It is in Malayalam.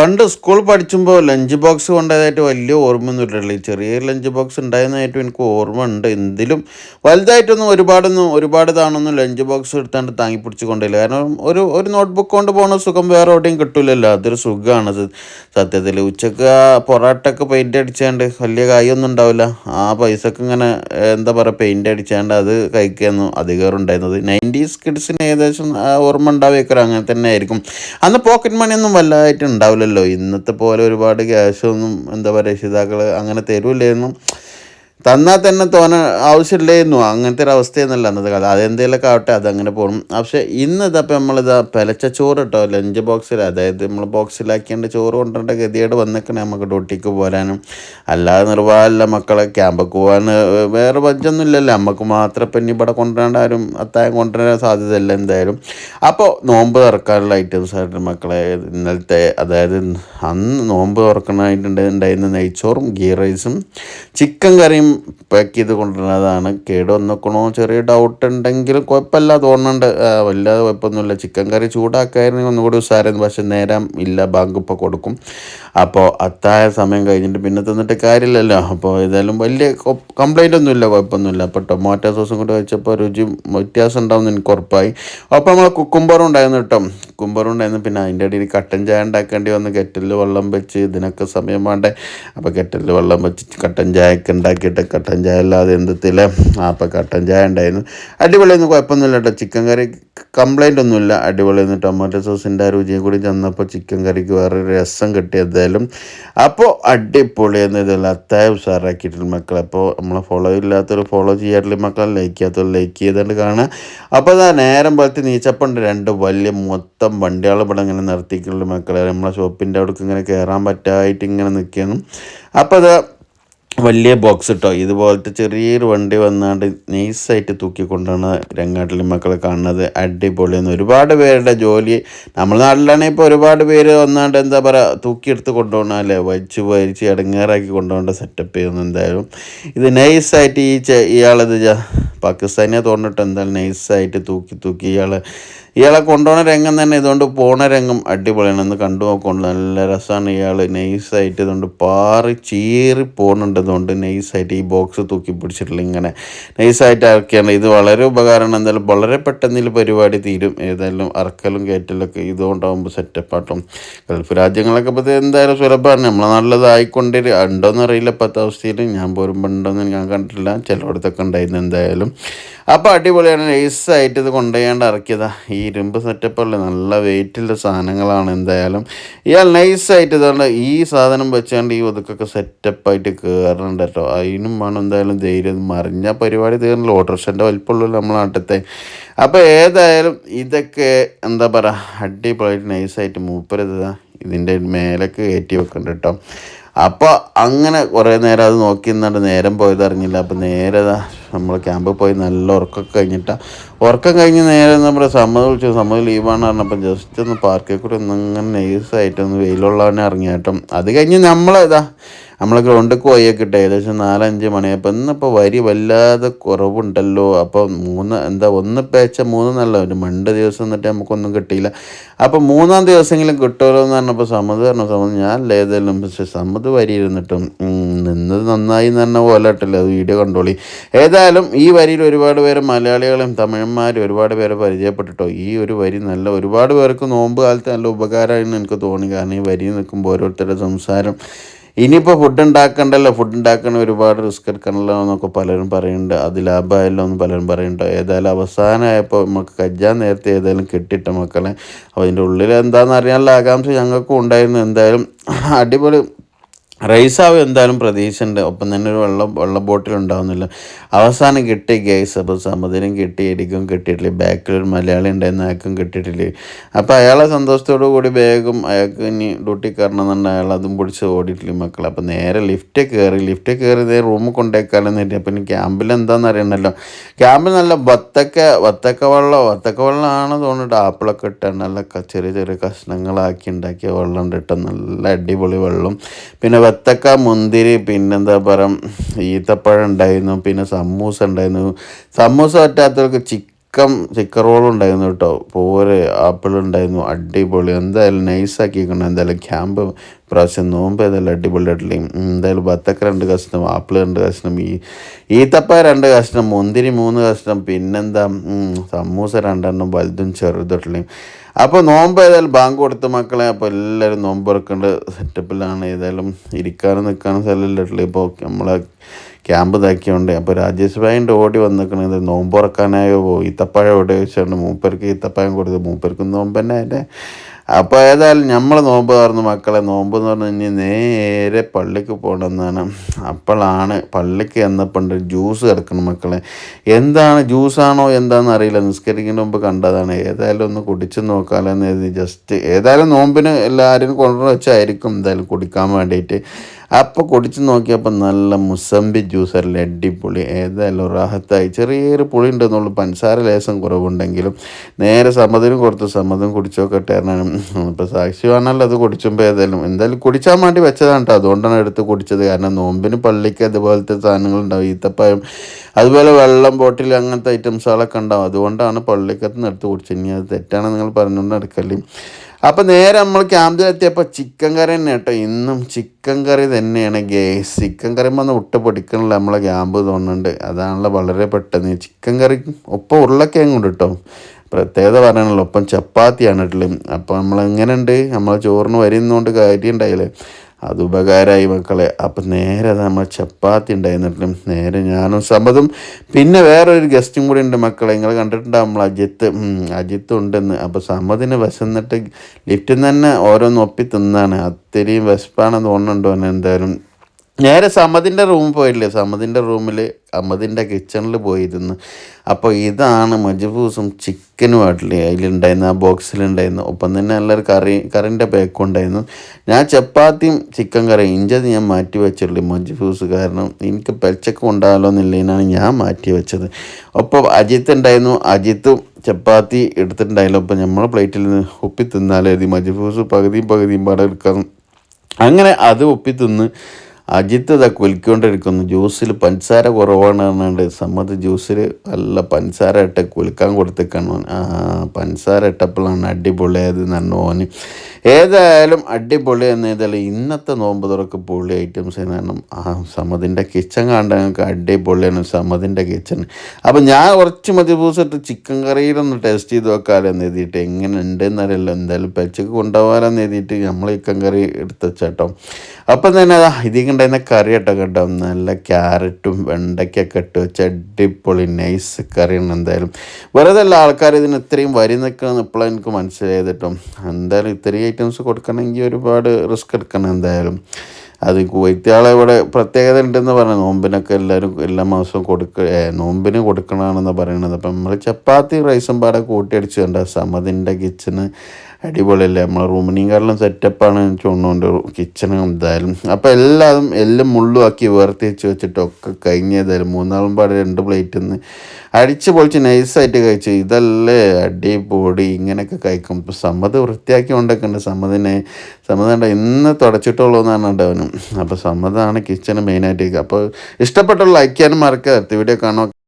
പണ്ട് സ്കൂൾ പഠിച്ചുമ്പോൾ ലഞ്ച് ബോക്സ് കൊണ്ടതായിട്ട് വലിയ ഓർമ്മയൊന്നും ചെറിയ ലഞ്ച് ബോക്സ് ഉണ്ടായിരുന്നതായിട്ട് എനിക്ക് ഓർമ്മ ഉണ്ട് എന്തിലും വലുതായിട്ടൊന്നും ഒരുപാടൊന്നും ഒരുപാട് തവണൊന്നും ലഞ്ച് ബോക്സ് എടുത്താണ്ട് താങ്ങി പിടിച്ച് കൊണ്ടില്ല കാരണം ഒരു ഒരു നോട്ട്ബുക്ക് കൊണ്ട് പോകുന്ന സുഖം വേറെ എവിടെയും കിട്ടില്ലല്ലോ അതൊരു സുഖമാണ് സത്യത്തിൽ ഉച്ചയ്ക്ക് ആ പൊറാട്ടൊക്കെ പെയിന്റ് അടിച്ചാണ്ട് വലിയ കായൊന്നും ഉണ്ടാവില്ല. ആ പൈസക്ക് ഇങ്ങനെ എന്താ പറയുക പെയിന്റ് അടിച്ചാണ്ട് അത് കഴിക്കുന്നു അധികം ഉണ്ടായിരുന്നത്. നയന്റീസ് കിഡ്സിന് ഏകദേശം ഓർമ്മ ഉണ്ടാവുകയൊക്കെ അങ്ങനെ തന്നെ ആയിരിക്കും. അന്ന് പോക്കറ്റ് മണിയൊന്നും ഒന്നും വലുതായിട്ട് ഉണ്ടാവില്ലല്ലോ ഇന്നത്തെ പോലെ ഒരുപാട് ക്യാഷൊന്നും എന്താ പറയുക രക്ഷിതാക്കൾ അങ്ങനെ തരൂലായിരുന്നു തന്നാൽ തന്നെ തോന ആവശ്യമില്ലായിരുന്നു അങ്ങനത്തെ ഒരു അവസ്ഥയൊന്നുമല്ല അന്നത്തെ കാലം. അതെന്തെങ്കിലുമൊക്കെ ആവട്ടെ അതങ്ങനെ പോകും പക്ഷേ ഇന്ന് ഇതപ്പോൾ നമ്മളിതാ പെലച്ച ചോറ് കേട്ടോ ലഞ്ച് ബോക്സിൽ അതായത് നമ്മൾ ബോക്സിലാക്കിയാണ്ട് ചോറ് കൊണ്ടുവരേണ്ട ഗതിയോട് വന്നിക്കണേ നമുക്ക് ഡ്യൂട്ടിക്ക് പോരാനും. അല്ലാതെ നിർവാഹമില്ല മക്കളെ ക്യാമ്പൊക്കെ പോകാൻ വേറെ വജ്ജൊന്നും ഇല്ലല്ലോ നമുക്ക് മാത്രം ഇപ്പം ഇനി ഇവിടെ കൊണ്ടുവരേണ്ട ആരും അത്തായം കൊണ്ടുവരാൻ സാധ്യതയില്ല എന്തായാലും. അപ്പോൾ നോമ്പ് തുറക്കാനുള്ള ഐറ്റംസ് ആയിട്ട് മക്കളെ ഇന്നലത്തെ അതായത് അന്ന് നോമ്പ് തുറക്കണമായിട്ടുണ്ടായിരുന്ന നെയ്ച്ചോറും ഗീ റൈസും ചിക്കൻ കറിയും പാക്ക് ചെയ്ത് കൊണ്ടുവരുന്നതാണ്. കേട് വന്നിക്കണോ ചെറിയ ഡൗട്ട് ഉണ്ടെങ്കിലും കുഴപ്പമില്ല. തോന്നുന്നുണ്ട്. വല്ലാതെ കുഴപ്പമൊന്നുമില്ല. ചിക്കൻ കറി ചൂടാക്കായിരുന്നെങ്കിൽ ഒന്നുകൂടി ഉസാരായിരുന്നു പക്ഷേ നേരം ഇല്ല. ബാങ്ക് ഇപ്പോൾ കൊടുക്കും. അപ്പോൾ അത്തായ സമയം കഴിഞ്ഞിട്ട് പിന്നെ തന്നിട്ട് കാര്യമില്ലല്ലോ. അപ്പോൾ ഏതായാലും വലിയ കംപ്ലൈന്റ് ഒന്നുമില്ല കുഴപ്പമൊന്നുമില്ല. അപ്പോൾ ടൊമാറ്റോ സോസും കൂടി വെച്ചപ്പോൾ രുചി വ്യത്യാസം ഉണ്ടാവുമെന്ന് എനിക്ക് ഉറപ്പായി. അപ്പോൾ നമ്മൾ കുക്കുംബറും ഉണ്ടായിരുന്നു കേട്ടോ. കുക്കുംബറും ഉണ്ടായിരുന്നു. പിന്നെ അതിന്റെ ഇടയിൽ കട്ടൻ ചായ ഉണ്ടാക്കേണ്ടി വന്ന് കെറ്റലിൽ വെള്ളം വെച്ച് ഇതിനൊക്കെ സമയം വേണ്ടേ. അപ്പോൾ കെറ്റലിൽ വെള്ളം വെച്ച് കട്ടൻ ചായയൊക്കെ ഉണ്ടാക്കിയിട്ട് കട്ടൻ ചായ അല്ലാതെ എന്തത്തില്ല അപ്പോൾ കട്ടൻ ചായ ഉണ്ടായിരുന്നു. അടിപൊളിയൊന്നും കുഴപ്പമൊന്നുമില്ല കേട്ടോ. ചിക്കൻ കറി കംപ്ലൈന്റ് ഒന്നുമില്ല. അടിപൊളിയൊന്നും ടൊമാറ്റോ സോസിന്റെ രുചിയും കൂടി ചെന്നപ്പോൾ ചിക്കൻ കറിക്ക് വേറൊരു രസം കിട്ടി എന്തായാലും അപ്പോൾ അടിപൊളിയെന്ന് ഇതെല്ലാം അത്തായ ഉഷാറാക്കിയിട്ടുണ്ട് മക്കളെ. അപ്പോൾ നമ്മളെ ഫോളോ ഇല്ലാത്തവർ ഫോളോ ചെയ്യാറില്ല മക്കളെ. ലൈക്ക് ചെയ്യാത്തൊരു ലൈക്ക് ചെയ്തുകൊണ്ട് കാണുക. അപ്പോൾ അതാ നേരം പോലത്തെ നീച്ചപ്പുണ്ട്. രണ്ട് വലിയ മൊത്തം വണ്ടികൾ ഇവിടെ ഇങ്ങനെ നിർത്തിക്കുന്നുണ്ട് മക്കളെ. നമ്മളെ ഷോപ്പിന്റെ അവിടേക്ക് ഇങ്ങനെ കയറാൻ പറ്റായിട്ട് ഇങ്ങനെ നിൽക്കുന്നു. അപ്പോൾ അത് വലിയ ബോക്സ് ഇട്ടോ. ഇതുപോലത്തെ ചെറിയൊരു വണ്ടി വന്നാണ്ട് നൈസായിട്ട് തൂക്കിക്കൊണ്ടാണ് രംഗാട്ടിലെ മക്കളെ കാണുന്നത്. അടിപൊളിയെന്ന്. ഒരുപാട് പേരുടെ ജോലി. നമ്മൾ നാട്ടിലാണെങ്കിൽ ഇപ്പോൾ ഒരുപാട് പേര് വന്നാണ്ട് എന്താ പറയുക തൂക്കിയെടുത്ത് കൊണ്ടുപോകണം അല്ലേ വലിച്ച് വലിച്ച് ഇടങ്ങേറാക്കി കൊണ്ടുപോകേണ്ട സെറ്റപ്പ് ചെയ്യുന്നു എന്തായാലും. ഇത് നൈസായിട്ട് ഈ ഇയാളിത് പാകിസ്ഥാനിയെ തോന്നിട്ട് എന്തായാലും നൈസായിട്ട് തൂക്കി തൂക്കി ഇയാൾ ഇയാളെ കൊണ്ടുപോകുന്ന രംഗം തന്നെ ഇതുകൊണ്ട് പോണ രംഗം അടിപൊളിയാണ്. എന്ന് കണ്ടു നല്ല രസമാണ് ഇയാൾ നൈസായിട്ട് ഇതുകൊണ്ട് പാറി ചീറി പോകുന്നുണ്ട് ഇതുകൊണ്ട് നൈസായിട്ട് ഈ ബോക്സ് തൂക്കി പിടിച്ചിട്ടില്ല ഇങ്ങനെ. നൈസായിട്ട് അറക്കുകയാണ് ഇത് വളരെ ഉപകാരമാണ്. എന്തായാലും വളരെ പെട്ടെന്ന് പരിപാടി തീരും. ഏതായാലും അറക്കലും കയറ്റലൊക്കെ ഇതുകൊണ്ടാകുമ്പോൾ സെറ്റപ്പാട്ടും ഗൾഫ് രാജ്യങ്ങളൊക്കെ ഇപ്പോൾ എന്തായാലും സുലഭമാണ്. നമ്മളെ നല്ലതായിക്കൊണ്ടിരി ഉണ്ടോയെന്ന് അറിയില്ല ഇപ്പോഴത്തെ അവസ്ഥയിൽ ഞാൻ പോരുമ്പോൾ ഉണ്ടോയെന്ന് ഞാൻ കണ്ടിട്ടില്ല. ചിലയിടത്തൊക്കെ ഉണ്ടായിരുന്നു എന്തായാലും. അപ്പോൾ അടിപൊളിയാണ്. നൈസായിട്ട് ഇത് കൊണ്ടുപോയാണ്ട് ഇറക്കിയതാ. ഈ ഇരുമ്പ് സെറ്റപ്പുള്ള നല്ല വെയിറ്റുള്ള സാധനങ്ങളാണ് എന്തായാലും. ഇയാൾ നൈസായിട്ട് ഇതുകൊണ്ട് ഈ സാധനം വെച്ചുകൊണ്ട് ഈ ഒതുക്കൊക്കെ സെറ്റപ്പായിട്ട് കയറുന്നുണ്ട് കേട്ടോ. അതിനും വേണം എന്തായാലും ധൈര്യം. മറിഞ്ഞ പരിപാടി തീർന്നില്ല. ഓട്ടോറിക്ഷന്റെ വലിപ്പമുള്ളൂ നമ്മളെ നാട്ടത്തെ അപ്പോൾ ഏതായാലും ഇതൊക്കെ എന്താ പറയുക അടിപൊളിയായിട്ട് നൈസായിട്ട് മൂപ്പരത് ഇതിന്റെ മേലൊക്കെ കയറ്റി വെക്കുന്നുണ്ട് കേട്ടോ. അപ്പോൾ അങ്ങനെ കുറേ നേരം അത് നോക്കി നിന്നിട്ട് നേരം പോയതറിഞ്ഞില്ല. അപ്പോൾ നേരെ നമ്മൾ ക്യാമ്പിൽ പോയി നല്ല ഉറക്കമൊക്കെ കഴിഞ്ഞിട്ടാണ് ഉറക്കം കഴിഞ്ഞ് നേരെ നമ്മുടെ സമ്മതം വിളിച്ചു സമ്മതം ലീവാണ് പറഞ്ഞപ്പോൾ ജസ്റ്റ് ഒന്ന് പാർക്കിൽ കൂടി ഒന്ന് ഇങ്ങനെ നൈസായിട്ട് ഒന്ന് വെയിലുള്ളവനെ ഇറങ്ങി കേട്ടോ അത് കഴിഞ്ഞ് നമ്മളേതാ നമ്മളെ ഗ്രൗണ്ടിൽ പോയേക്കിട്ടെ ഏകദേശം നാലഞ്ച് മണിയപ്പോൾ ഇന്നിപ്പോൾ വരി വല്ലാതെ കുറവുണ്ടല്ലോ. അപ്പോൾ മൂന്ന് എന്താ ഒന്ന് പേച്ച മൂന്ന് നല്ല ഒരു രണ്ട് ദിവസം എന്നിട്ട് നമുക്കൊന്നും കിട്ടിയില്ല. അപ്പോൾ മൂന്നാം ദിവസമെങ്കിലും കിട്ടുമല്ലോ എന്ന് പറഞ്ഞപ്പോൾ സമ്മത് പറഞ്ഞു സമ്മത് ഞാൻ ഏതായാലും പക്ഷേ സമ്മത് വരി ഇരുന്നിട്ടും നിന്നത് നന്നായി എന്ന് പറഞ്ഞ പോലെ ഇട്ടല്ലോ വീഡിയോ കണ്ടോളി. ഏതായാലും ഈ വരിയിൽ ഒരുപാട് പേര് മലയാളികളും തമിഴന്മാരും ഒരുപാട് പേരെ പരിചയപ്പെട്ടിട്ടോ. ഈ ഒരു വരി നല്ല ഒരുപാട് പേർക്ക് നോമ്പ് കാലത്ത് നല്ല ഉപകാരമായിരുന്നു എനിക്ക് തോന്നി. കാരണം ഈ വരി നിൽക്കുമ്പോൾ ഓരോരുത്തരുടെ സംസാരം. ഇനിയിപ്പോൾ ഫുഡ് ഉണ്ടാക്കണ്ടല്ലോ. ഫുഡ് ഉണ്ടാക്കണ ഒരുപാട് റിസ്ക് എടുക്കണല്ലോ എന്നൊക്കെ പലരും പറയുന്നുണ്ട്. അത് ലാഭമായല്ലോ എന്ന് പലരും പറയുന്നുണ്ട്. ഏതായാലും അവസാനമായപ്പോൾ നമുക്ക് കജ്ജാൻ നേരത്തെ ഏതായാലും കെട്ടിട്ട മക്കളെ. അപ്പോൾ അതിന്റെ ഉള്ളിൽ എന്താണെന്ന് അറിയാനുള്ള ആകാംക്ഷ ഞങ്ങൾക്കും ഉണ്ടായിരുന്നു. എന്തായാലും അടിപൊളി റൈസാവും എന്തായാലും പ്രതീക്ഷയുണ്ട്. ഒപ്പം തന്നെ ഒരു വെള്ളം വെള്ളം ബോട്ടിൽ ഉണ്ടാവുന്നില്ല. അവസാനം കിട്ടി ഗൈസ് അപ്പോൾ സമുദ്രം കിട്ടി എരിക്കും കിട്ടിയിട്ടില്ല. ബാക്കിൽ ഒരു മലയാളി ഉണ്ടായിരുന്ന അയാൾക്കും കിട്ടിയിട്ടില്ല. അപ്പോൾ അയാളെ സന്തോഷത്തോടു കൂടി ബാഗും അയാൾക്ക് ഇനി ഡ്യൂട്ടി കയറണമെന്നുണ്ട് അയാൾ അതും പിടിച്ച് ഓടിയിട്ടില്ല മക്കൾ അപ്പോൾ നേരെ ലിഫ്റ്റ് കയറി ലിഫ്റ്റ് കയറി നേരെ റൂം കൊണ്ടേക്കാലെന്ന് കരുതി. അപ്പം ഇനി ക്യാമ്പിൽ എന്താണെന്ന് അറിയണമല്ലോ. ക്യാമ്പിൽ നല്ല വത്തക്ക വത്തക്ക വെള്ളം വത്തക്ക വെള്ളമാണ് തോന്നിട്ട് ആപ്പിളൊക്കെ ഇട്ട നല്ല ചെറിയ ചെറിയ കഷ്ണങ്ങളാക്കി ഉണ്ടാക്കിയ വെള്ളം ഇട്ട നല്ല അടിപൊളി വെള്ളം. പിന്നെ വത്തക്ക മുന്തിരി പിന്നെന്താ പറയുക ഈത്തപ്പഴം ഉണ്ടായിരുന്നു പിന്നെ സമൂസ ഉണ്ടായിരുന്നു. സമൂസ പറ്റാത്തവർക്ക് ചിക്കൻ ചിക്കൻ റോൾ ഉണ്ടായിരുന്നു കേട്ടോ. പോര് ആപ്പിൾ ഉണ്ടായിരുന്നു അടിപൊളി. എന്തായാലും നൈസാക്കിക്കണം എന്തായാലും ക്യാമ്പ് പ്രാവശ്യം നോമ്പ് ഏതായാലും അടിപൊളിയായിട്ടില്ല എന്തായാലും ബത്തക്ക രണ്ട് കഷ്ണം ആപ്പിൾ രണ്ട് കഷ്ണം ഈ ഈത്തപ്പ രണ്ട് കഷ്ണം മുന്തിരി മൂന്ന് കഷ്ണം പിന്നെന്താ സമൂസ രണ്ടെണ്ണം വലുതും ചെറുതൊട്ടില്ലേ അപ്പോൾ നോമ്പ് ഏതായാലും ബാങ്ക് കൊടുത്ത മക്കളെ അപ്പോൾ എല്ലാവരും നോമ്പ് തുറക്കേണ്ട സെറ്റപ്പിലാണ് ഏതായാലും ഇരിക്കാനും നിൽക്കാനും സ്ഥലമില്ലാട്ടില്ല ഇപ്പോൾ നമ്മളെ ക്യാമ്പ് ഇതാക്കിയുണ്ട് അപ്പോൾ രാജേഷ് ഭായിന്റെ ഓടി വന്നിരിക്കണത് നോമ്പ് തുറക്കാനായോ ഈത്തപ്പഴം ഓടി വെച്ചുകൊണ്ട് മൂപ്പർക്ക് ഈത്തപ്പഴം കൊടുത്ത്. മൂപ്പർക്ക് നോമ്പ് തന്നെ അതിന്റെ അപ്പോൾ ഏതായാലും നമ്മൾ നോമ്പ് തുറന്ന് മക്കളെ നോമ്പ് എന്ന് പറഞ്ഞു കഴിഞ്ഞാൽ നേരെ പള്ളിക്ക് പോകണമെന്നാണ് അപ്പോഴാണ് പള്ളിക്ക് എന്നപ്പോണ്ട് ജ്യൂസ് കിടക്കണം മക്കളെ. എന്താണ് ജ്യൂസാണോ എന്താണെന്ന് അറിയില്ല. നിസ്കരിക്കുന്നതിന് മുമ്പ് കണ്ടതാണ്. ഏതായാലും ഒന്ന് കുടിച്ച് നോക്കാമല്ലോ എന്ന് ജസ്റ്റ് ഏതായാലും നോമ്പിന് എല്ലാവരും കൊണ്ടുവന്ന് വെച്ചായിരിക്കും. എന്തായാലും കുടിക്കാൻ വേണ്ടിയിട്ട്. അപ്പോൾ കുടിച്ച് നോക്കിയപ്പോൾ നല്ല മുസമ്പി അല്ല അടിപൊളി. ഏതായാലും റാഹത്തായി. ചെറിയൊരു പുളി ഉണ്ടെന്നുള്ളൂ. പഞ്ചസാര ലേശം കുറവുണ്ടെങ്കിലും നേരെ സമ്മതിനും കൊടുത്ത് സമ്മതം കുടിച്ചൊക്കെ എന്നാണ് ഇപ്പോൾ സാക്ഷി വേണമല്ലോ അത് കുടിച്ചുമ്പോൾ ഏതായാലും. എന്തായാലും കുടിച്ചാൻ വേണ്ടി വെച്ചതാണ് കേട്ടോ അതുകൊണ്ടാണ് എടുത്ത് കുടിച്ചത്. കാരണം നോമ്പിന് പള്ളിക്ക് അതുപോലത്തെ സാധനങ്ങൾ ഉണ്ടാവും. ഈത്തപ്പഴം അതുപോലെ വെള്ളം ബോട്ടിൽ അങ്ങനത്തെ ഐറ്റംസുകളൊക്കെ ഉണ്ടാവും. അതുകൊണ്ടാണ് പള്ളിക്കത്ത് നിന്ന് എടുത്ത് കുടിച്ചത്. ഇനി അത് തെറ്റാണ് നിങ്ങൾ പറഞ്ഞുകൊണ്ട് നടക്കല്ലേ. അപ്പം നേരെ നമ്മൾ ക്യാമ്പിലെത്തിയപ്പോൾ ചിക്കൻ കറി തന്നെ കേട്ടോ. ഇന്നും ചിക്കൻ കറി തന്നെയാണ് ഗേസ് ചിക്കൻ കറി വന്ന് ഒട്ട് പൊടിക്കണില്ല നമ്മളെ ക്യാമ്പ് തോന്നുന്നുണ്ട്. അതാണല്ലോ വളരെ പെട്ടെന്ന്. ചിക്കൻ കറി ഒപ്പം ഉരുളക്കിഴങ്ങ് കൊണ്ട് കേട്ടോ. പ്രത്യേകത പറയണല്ലോ. ഒപ്പം ചപ്പാത്തിയാണ് ഇട്ടുള്ളത് അപ്പോൾ നമ്മൾ എങ്ങനെയുണ്ട് നമ്മൾ ചോറിന് വരുന്നതുകൊണ്ട് കാര്യം ഉണ്ടായില്ലേ അത് ഉപകാരമായി മക്കളെ. അപ്പം നേരെ നമ്മൾ ചപ്പാത്തി ഉണ്ടായിരുന്നിട്ടും നേരെ ഞാനും സമ്മതും. പിന്നെ വേറൊരു ഗസ്റ്റും കൂടി ഉണ്ട് മക്കളെ. നിങ്ങൾ കണ്ടിട്ടുണ്ടാവും നമ്മൾ അജിത്ത്. അജിത്ത് ഉണ്ടെന്ന്. അപ്പോൾ സമ്മതിന് വശന്നിട്ട് ലിഫ്റ്റിൽ നിന്ന് തന്നെ ഓരോന്ന് ഒപ്പി തിന്നാണ്. അത്രയും വിശപ്പാണെന്ന് തോന്നുന്നുണ്ടോ എന്തായാലും? നേരെ സമതിന്റെ റൂമിൽ പോയില്ലേ? സമതിന്റെ റൂമിൽ അമ്മതിന്റെ കിച്ചണിൽ പോയിരുന്നു. അപ്പോൾ ഇതാണ് മജ്ബൂസും ചിക്കനും ആയിട്ടില്ലേ അതിലുണ്ടായിരുന്നു ആ ബോക്സിലുണ്ടായിരുന്നു ഒപ്പം തന്നെ നല്ലൊരു കറി കറിന്റെ പേക്കും ഉണ്ടായിരുന്നു. ഞാൻ ചപ്പാത്തിയും ചിക്കൻ കറിയും ഇഞ്ചത് ഞാൻ മാറ്റി വെച്ചുള്ളൂ മജ്ബൂസ്. കാരണം എനിക്ക് പെച്ചക്ക് ഉണ്ടാകാലോ എന്നുള്ളതിനാണ് ഞാൻ മാറ്റി വെച്ചത്. ഒപ്പം അജിത്ത് ഉണ്ടായിരുന്നു. അജിത്തും ചപ്പാത്തി എടുത്തിട്ടുണ്ടായില്ല. അപ്പം നമ്മളെ പ്ലേറ്റിൽ നിന്ന് ഉപ്പി തിന്നാലേ മജ്ബൂസ് പകുതിയും പകുതിയും പാടെ എടുക്കാം അങ്ങനെ അത് ഒപ്പി തിന്ന് അജിത്ത് ഇതാ കുലിക്കൊണ്ടിരിക്കുന്നു ജ്യൂസിൽ പഞ്ചസാര കുറവാണ് എന്നുണ്ട് സമ്മത് ജ്യൂസിൽ നല്ല പഞ്ചസാര ഇട്ട് കുലിക്കാൻ കൊടുത്തേക്കാണ് ഓൻ. പഞ്ചസാര ഇട്ടപ്പോഴാണ് അടിപൊളിയായത് നന്നു ഓന്. ഏതായാലും അടിപൊളി എന്ന് ഏതായാലും ഇന്നത്തെ നോമ്പ് തുറക്ക് പൊളി ഐറ്റംസ് കാരണം ആ സമ്മതിന്റെ കിച്ചൺ കണ്ട ഞങ്ങൾക്ക് അടിപൊളിയാണ് സമ്മതിന്റെ കിച്ചൺ. അപ്പം ഞാൻ കുറച്ച് മതി ദിവസമായിട്ട് ചിക്കൻ കറിയിലൊന്ന് ടേസ്റ്റ് ചെയ്ത് നോക്കാമെന്ന് എഴുതിയിട്ട്. എങ്ങനെ ഉണ്ട് ഉണ്ടെന്നറിയില്ല എന്തായാലും പച്ചക്ക് കൊണ്ടുപോകാമെന്ന് എഴുതിയിട്ട് നമ്മൾ ചിക്കൻ കറി എടുത്ത് വെച്ചാട്ടോ. അപ്പം തന്നെ അതാ ഇതിൽ ഉണ്ടായിരുന്ന കറി കേട്ടോ കേട്ടോ. നല്ല ക്യാരറ്റും വെണ്ടയ്ക്കൊക്കെ ഇട്ട് വെച്ച അടിപൊളി നൈസ് കറിയാണ് എന്തായാലും. വെറുതെ അല്ല ആൾക്കാർ ഇതിന് ഇത്രയും വരി നിൽക്കണം ഇപ്പോഴാണ് എനിക്ക് മനസ്സിലായത് കേട്ടോ. എന്തായാലും ഇത്രയും ഐറ്റംസ് കൊടുക്കണമെങ്കിൽ ഒരുപാട് റിസ്ക് എടുക്കണം എന്തായാലും. അത് കുവൈത്തിയാളെ ഇവിടെ പ്രത്യേകത ഉണ്ടെന്ന് പറഞ്ഞു. നോമ്പിനൊക്കെ എല്ലാവരും എല്ലാ മാസവും കൊടുക്ക നോമ്പിന് കൊടുക്കണമെന്നാണ് പറയണത്. അപ്പം നമ്മൾ ചപ്പാത്തി റൈസും പാടെ കൂട്ടിയടിച്ചു കണ്ട? സമതിന്റെ കിച്ചണ് അടിപൊളിയല്ലേ? നമ്മളെ റൂമിനെക്കാളും സെറ്റപ്പാണ് ചുണ്ണുകൊണ്ട് കിച്ചണ് എന്തായാലും അപ്പോൾ എല്ലാതും എല്ലാം മുള്ളുമാക്കി വേർതിരിച്ച് വെച്ചിട്ടൊക്കെ കഴിഞ്ഞതായാലും മൂന്നാളും പാടെ രണ്ട് പ്ലേറ്റിൽ നിന്ന് അടിച്ച് പൊളിച്ച് നൈസായിട്ട് കഴിച്ച്. ഇതല്ലേ അടിപൊളി. ഇങ്ങനെയൊക്കെ കഴിക്കും. ഇപ്പോൾ സമ്മത് വൃത്തിയാക്കി കൊണ്ടൊക്കെയുണ്ട് സമ്മതിനെ സമ്മതണ്ട. ഇന്ന് തുടച്ചിട്ടുള്ളൂ എന്നാണ് ഉണ്ടാവനും അപ്പോൾ സമ്മതാണ് കിച്ചണ് മെയിനായിട്ട് അപ്പോൾ ഇഷ്ടപ്പെട്ടുള്ള ലൈക്ക് ചെയ്യാനും മറക്കാത്ത വീഡിയോ കാണുക